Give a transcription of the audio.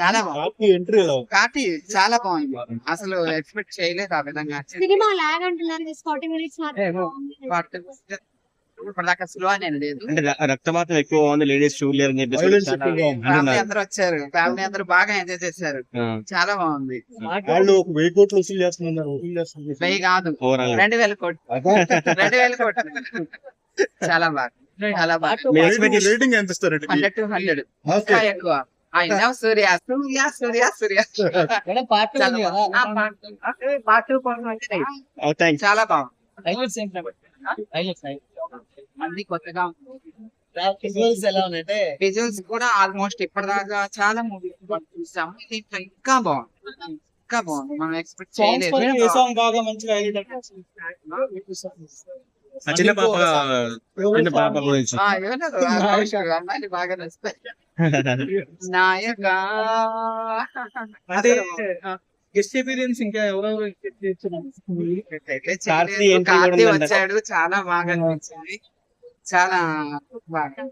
చాలా బాగుంది. కాకి ఎంట్రీ కాటి చాలా బాగుంది. అసలు ఎక్స్పెక్ట్ చేయలేదు ఆ విధంగా. సినిమా లాగ్ అంటున్నారు ఫార్టీ మినిట్స్ మాత్రం ఇప్పటిదాకా స్లో అనేది లేదు. అంటే ర- రక్తపాతం ఎక్కువ ఉంది లేడీస్ చూడలేరు అని చెప్పేసి. ఫ్యామిలీ. అందరూ వచ్చారు. ఫ్యామిలీ అందరూ బాగా ఎంజాయ్ చేశారు. చాలా బాగుంది. వాళ్ళు ఒక వెయ్యి కోట్లు వసూలు చేస్తున్నారు. వెయ్యి కాదు. రెండు వేల కోట్లు. రెండు వేల కోట్లు. చాలా బాగా చాలా బాగా రేటింగ్ ఎంత ఇస్తారండి హండ్రెడ్ టు హండ్రెడ్. ఎక్కువ. ఆయన సూర్య సూర్య సూర్య సూర్య. Oh, thanks. చాలా బాగుంది. అన్ని కొత్తగా ఎలా ఉన్నాయంటే విజువల్స్ కూడా ఆల్మోస్ట్ ఇప్పటిదాకా చాలా మూవీ చూసాము. దీంట్లో ఇంకా బాగుంది. ఇంకా బాగుంది. మనం ఎక్స్పెక్ట్ చేయలేదు. బాగా మంచిగా ఆ చిన్న పాప చిన్న పాప గురించి. బాగా నాయక. అంటే గెస్ట్ ఎపీరియన్స్ ఇంకా ఎవరెవరు. వచ్చాడు చాలా బాగా అనిపించింది. చాలా బాగా.